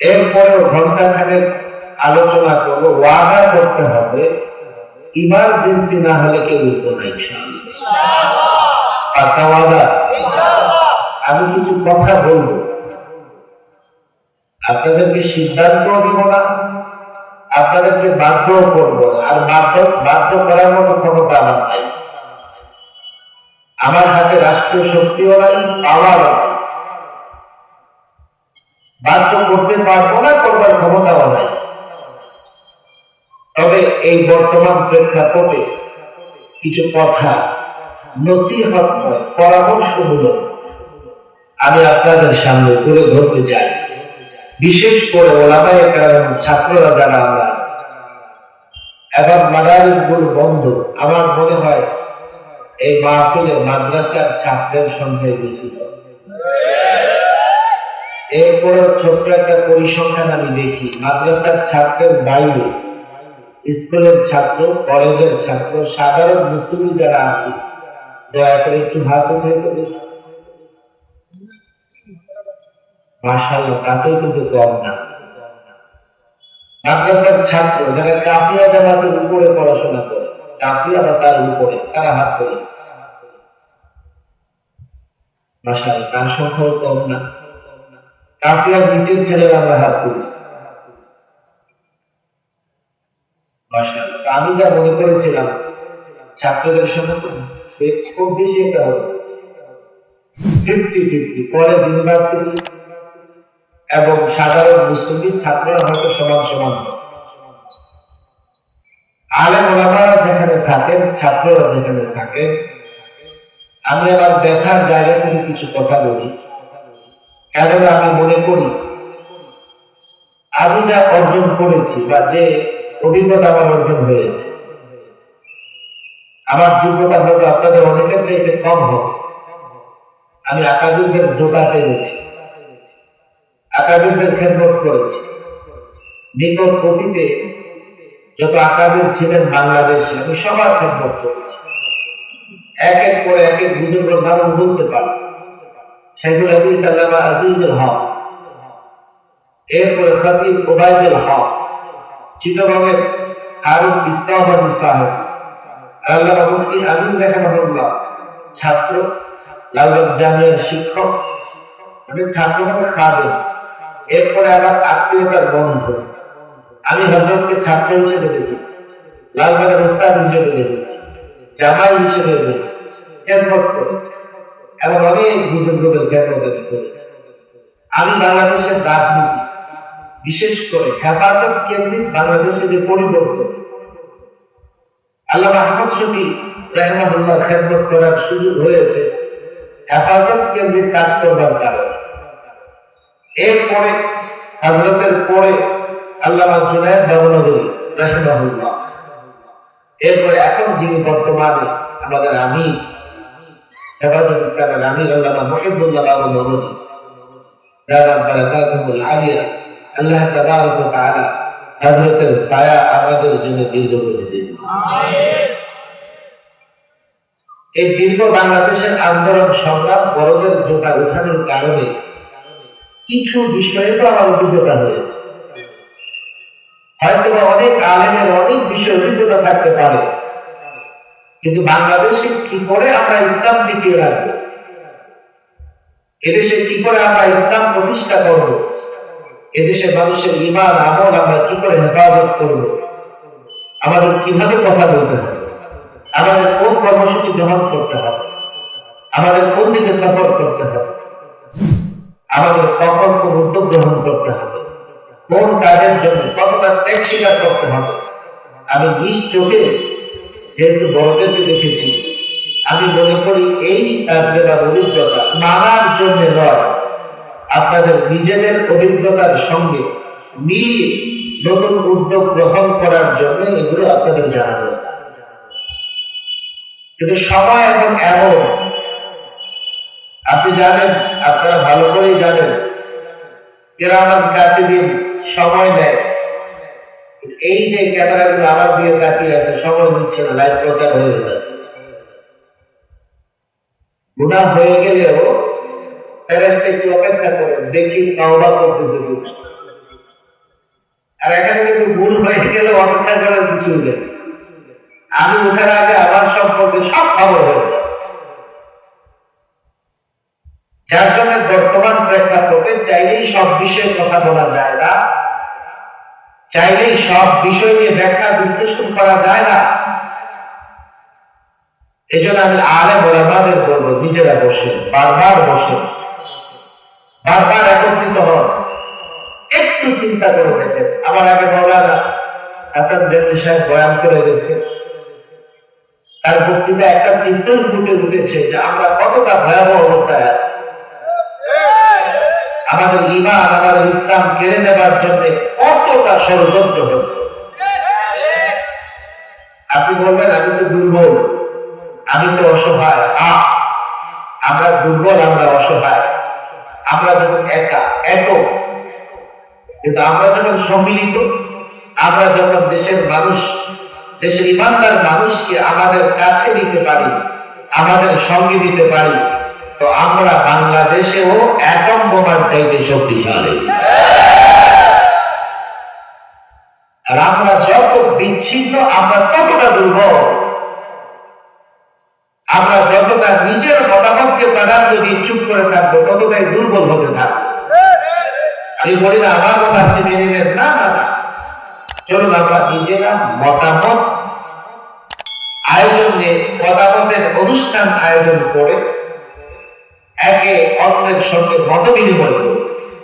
এরপরেও ঘণ্টা খানেক আলোচনা করব ওয়াদা করতে হবে ইমার্জেন্সি না হলে কেউ উঠবো না পাকা ওয়াদা? আমি কিছু কথা বলব। আপনাদেরকে সিদ্ধান্ত দিব না আপনাদেরকে বাধ্য করব আর বাধ্য বাধ্য করার মতো ক্ষমতা আমার নাই। আমার হাতে রাষ্ট্রীয় শক্তিও নাই পাওয়ার বাধ্য করতে পারব না, করবার ক্ষমতাও নাই। তবে এই বর্তমান প্রেক্ষাপটে কিছু কথা নসিহত আমি আপনাদের সামনে তুলে ধরতে চাই। বিশেষ করে কারণ ছাত্ররা যারা আমরা এখন মাদারিসগুলো বন্ধ। আমার মনে হয় এই মাহফিলে মাদ্রাসার ছাত্রের সংখ্যাই বেশি। এরপরে ছোট্ট একটা পরিসংখ্যান আমি দেখি। মাদ্রাসার ছাত্রের বাইরে। স্কুলের ছাত্র, কলেজের ছাত্র, সাধারণ মুসলিম যারা আছে, দয়া করে একটু হাত উঠে। মাশাআল্লাহ, তাতেও কিন্তু কম না। মাদ্রাসার ছাত্র, যারা কাফিয়া জামাতের উপরে পড়াশোনা করে কাফিয়া বা তার উপরে, তারা হাত তোলে। মাশাআল্লাহ, তার সংখ্যাও কম না। কাফিয়ার নিচের ছেলেরা আমরা হাত তুলি। আমি যা মনে করেছিলাম, ছাত্রদের সঙ্গে খুব বেশি এটা হবে। ফিফটি ফিফটি কলেজ ইউনিভার্সিটি এবং সাধারণ মুসলিম ছাত্ররা হয়তো সমান সমান হবে। আলেম ওলামারা যেখানে থাকেন, ছাত্ররা যেখানে থাকেন, আমি আমার দেখার জায়গা থেকে কিছু কথা বলি কেননা আমি মনে করি আমি যা অর্জন করেছি বা যে অভিজ্ঞতা আমার অর্জন হয়েছে। আমার যোগ্যতা হয়তো আপনাদের অনেকের চাইতে কম হবে। আমি একাধিকদের জোটা পেরেছি। একাধিকদের খেদমত করেছি। নিকট অতীতে যত আকাবির ছিলেন বাংলাদেশে, আমি সবার খেদমত করেছি। এক এক করে এক এক বুজুর্গের নাম বলতে পারি। শাইখুল হাদিস আল্লামা আজিজুল হক এরপরে খতিব ওবায়দুল হক চিত্তরঙ্গের হারুন ইসলামাবাদী সাহেব আল্লামা মুফতি আমিন রাহমাহুল্লাহ, ছাত্র লালবাগ জামিয়ার শিক্ষক মানে ছাত্র মানে খাবে এরপরে আবার আত্মীয়তার বন্ধু। আমি হজরতকে ছাত্র হিসেবে দেখেছি। লালবাগের ওস্তাদ হিসেবে দেখেছি। জামাই হিসেবে দেখেছি। খেদমত করেছি। এবং অনেক বুজুর্গদের খেদমত আমি করেছি আমি বাংলাদেশের রাজনীতি, বিশেষ করে হেফাজত কেন্দ্রিক বাংলাদেশে যে পরিবর্তন আল্লাহ আহমদ শফি রহমাহুল্লাহ খেদমত করার সুযোগ হয়েছে, হেফাজত কেন্দ্রিক কাজ করবার কারণে এরপরে, হজরতের পরে আল্লাহ জুনায়দ বাবনগরী রহমাহুল্লাহ। এরপরে এখন যিনি বর্তমানে আমাদের আমি ইসলামের আমির আল্লামা মহিবুল্লাহ বাবু মহমদি দাদাত বারাকাতুহুল আলিয়া আল্লাহ তাবারক ওয়া তাআলা হযরতের ছায়া আমাদের জন্য দীর্ঘ করে দিন এই দীর্ঘ বাংলাদেশের আন্দোলন সংগ্রাম বড়দের জোটা উঠানোর কারণে কিছু বিষয়ে তো আমার অভিজ্ঞতা হয়েছে। হয়তো অনেক আলেমের অনেক বিষয়ে অভিজ্ঞতা থাকতে পারে। কিন্তু বাংলাদেশে কি করে আমরা ইসলাম টিকিয়ে রাখব এদেশে কি করে আমরা ইসলাম প্রতিষ্ঠা করব? এদেশে মানুষের ইমান আমল আমরা কি করে হেফাজত করব? আমাদের কীভাবে কথা বলতে হবে? আমাদের কোন কর্মসূচি গ্রহণ করতে হবে? আমাদের কোন দিকে সফর করতে হবে? আমাদের কখন কোন উদ্যোগ গ্রহণ করতে হবে? কোন কাজের জন্য কতটা ত্যাগ স্বীকার করতে হবে? আমি নিজ চোখে যেহেতু বড়দেরকে দেখেছি, আমি মনে করি এই কাজের বা অভিজ্ঞতা মানার জন্য নয়। আপনাদের নিজেদের অভিজ্ঞতার সঙ্গে মিলিয়ে নতুন উদ্যোগ গ্রহণ করার জন্য এগুলো আপনাদের জানাব। কিন্তু সময় এখন এমন। আপনি জানেন, আপনারা ভালো করেই জানেন কেরামান কাতিদিন সময় নেয়। এই যে ক্যামেরাগুলো আমার দিয়ে তাকিয়ে আছে সময় নিচ্ছে না লাইভ প্রচার হয়ে যাচ্ছে গুণা হয়ে গেলেও ফেরেস্তা একটু অপেক্ষা করে, দেখি তাওবা করতেছে। আর এখানে কিন্তু ভুল হয়ে গেলে অপেক্ষা করার কিছু নেই আমি ওঠার আগে আমার সম্পর্কে সব খবর হয়ে। যার জন্য বর্তমান প্রেক্ষাপটে চাইলেই সব বিষয়ে কথা বলা যায় না চাইলেই সব বিষয় নিয়ে ব্যাখ্যা বিশ্লেষণ করা যায় না। এই জন্য আমি আরে বলামাদের বলব, নিজেরা বসে বারবার বসে বারবার একত্রিত হন। একটু চিন্তা করে দেখেন। আমার আগে মৌলানা হাসান জেমনি সাহেব বয়ান করে গেছে তার বক্তৃতা একটা চিন্তাই ফুটে উঠেছে যে আমরা কতটা ভয়াবহ অবস্থায় আছি। আমাদের ইমান আমাদের ইসলাম কেড়ে নেবার জন্য কতটা ষড়যন্ত্র হয়েছে? আপনি বলবেন, আমি তো দুর্বল, আমি তো অসহায়। আমরা দুর্বল, আমরা অসহায়। আমরা যখন একা, একক। কিন্তু আমরা যখন সম্মিলিত, আমরা যখন দেশের মানুষ, দেশের ইমানদার মানুষকে আমাদের কাছে নিতে পারি, আমাদের সঙ্গে দিতে পারি, তো আমরা বাংলাদেশেও বোমার চাইতে শক্তিশালী। আর আমরা যত বিচ্ছিন্ন, আমরা ততটা দুর্বল। আমরা যতটা নিজের মতামতকে প্রাধান্য দিয়ে চুপ করে থাকব, ততটাই দুর্বল হতে থাকব। আমি বলি না, আমার কথা আপনি মেনে নেন। না না না। চলুন আমরা নিজেরা মতামত আয়োজনে মতামতের অনুষ্ঠান আয়োজন করে, একে অন্যের সঙ্গে মত বিনিময় করব